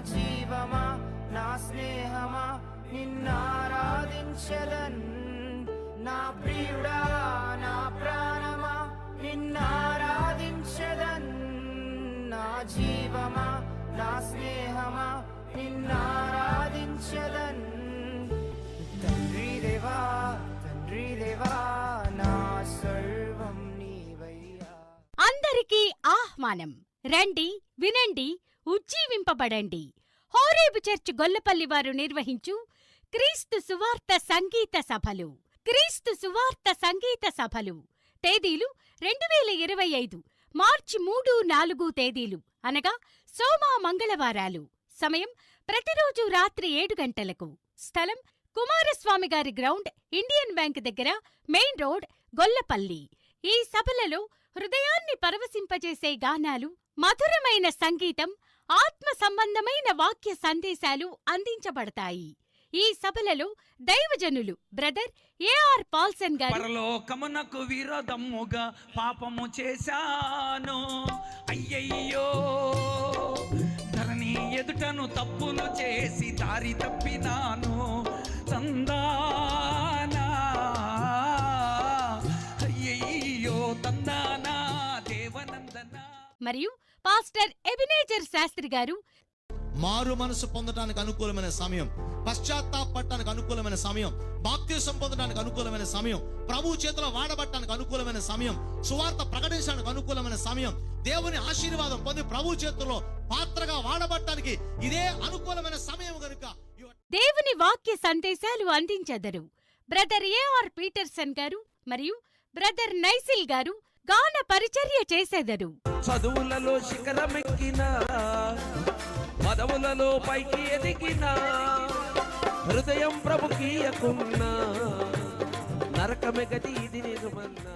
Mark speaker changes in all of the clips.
Speaker 1: జీవమా? నా స్నేహమా? నిన్నారాధించదన్. నా ప్రియుడా నా ప్రాణమా? నిన్నారాధించదన్. నా జీవమా? నా స్నేహమా? నిన్నారాధించదన్. తండ్రి దేవా తండ్రి దేవా నా సర్వం నీవయ్యా.
Speaker 2: అందరికీ ఆహ్వానం. రండి వినండి ఉజ్జీవింపబడండి. హోరేబు చర్చ్ గొల్లపల్లి వారు నిర్వహించు క్రీస్తు సువార్త సంగీత సభలు. క్రీస్తు సువార్త సంగీత సభలు. తేదీలు రెండు వేల ఇరవై ఐదు మార్చి మూడు నాలుగు తేదీలు. అనగా సోమ మంగళవారాలు. సమయం ప్రతిరోజు రాత్రి ఏడు గంటలకు. స్థలం కుమారస్వామి గారి గ్రౌండ్ ఇండియన్ బ్యాంక్ దగ్గర మెయిన్ రోడ్ గొల్లపల్లి. ఈ సభలలో హృదయాన్ని పరవశింపజేసే గానాలు మధురమైన సంగీతం ఆత్మ సంబంధమైన వాక్య సందేశాలు అందించబడతాయి. ఈ సభలలో దైవజనులు బ్రదర్ ఏఆర్ పాల్సన్ గారు
Speaker 3: పరలోకమునకు విరోధముగా పాపము చేశాను. అయ్యయ్యో ధరణి ఎదుటను తప్పులు చేసి దారి తప్పినాను. తందానా అయ్యయ్యో తందానా దేవనందనా.
Speaker 2: మరియు పాస్టర్ ఎబినేజర్ శాస్త్రి గారు.
Speaker 4: మారు మనసు పొందడానికి అనుకూలమైన సమయం పశ్చాత్తాపడటానికి అనుకూలమైన సమయం బాప్తీసం పొందడానికి అనుకూలమైన సమయం ప్రభు చేతిలో వాడబట్టడానికి అనుకూలమైన సమయం సువార్త ప్రకటించడానికి అనుకూలమైన సమయం దేవుని ఆశీర్వాదం పొంది ప్రభు చేతుల్లో పాత్రగా వాడబట్టడానికి ఇదే అనుకూలమైన సమయం కనుక
Speaker 2: దేవుని వాక్య సందేశాలు అందించెదరు. బ్రదర్ ఏఆర్ పీటర్సన్ గారు మరియు బ్రదర్ నైసిల్ గారు గాన పరిచర్య చేసెదరు.
Speaker 5: చదువులలో శిఖరమెక్కిన పదవులలో పైకి ఎదిగిన హృదయం ప్రభుకీయకున్నా నరకమె గతి ఇది నిర్మన్నా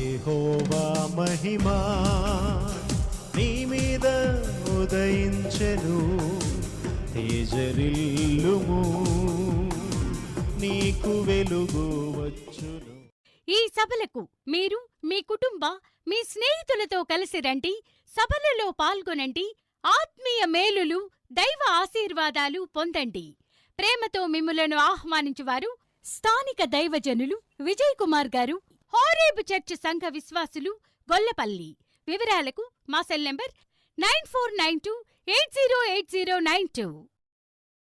Speaker 6: యెహోవా మహిమా నీ మీద ఉదయించెను తేజరిల్లుము నీకు వెలుగు వచ్చును.
Speaker 2: ఈ సభలకు మీరు మీ కుటుంబ మీ స్నేహితులతో కలిసి రండి సభలలో పాల్గొనండి ఆత్మీయ మేలులు దైవ ఆశీర్వాదాలు పొందండి. ప్రేమతో మిమ్ములను ఆహ్వానించువారు స్థానిక దైవజనులు విజయ్ కుమార్ గారు హోరేబు చర్చ్ సంఘ విశ్వాసులు గొల్లపల్లి. వివరాలకు మా cell number nine four nine two eight zero eight zero nine two.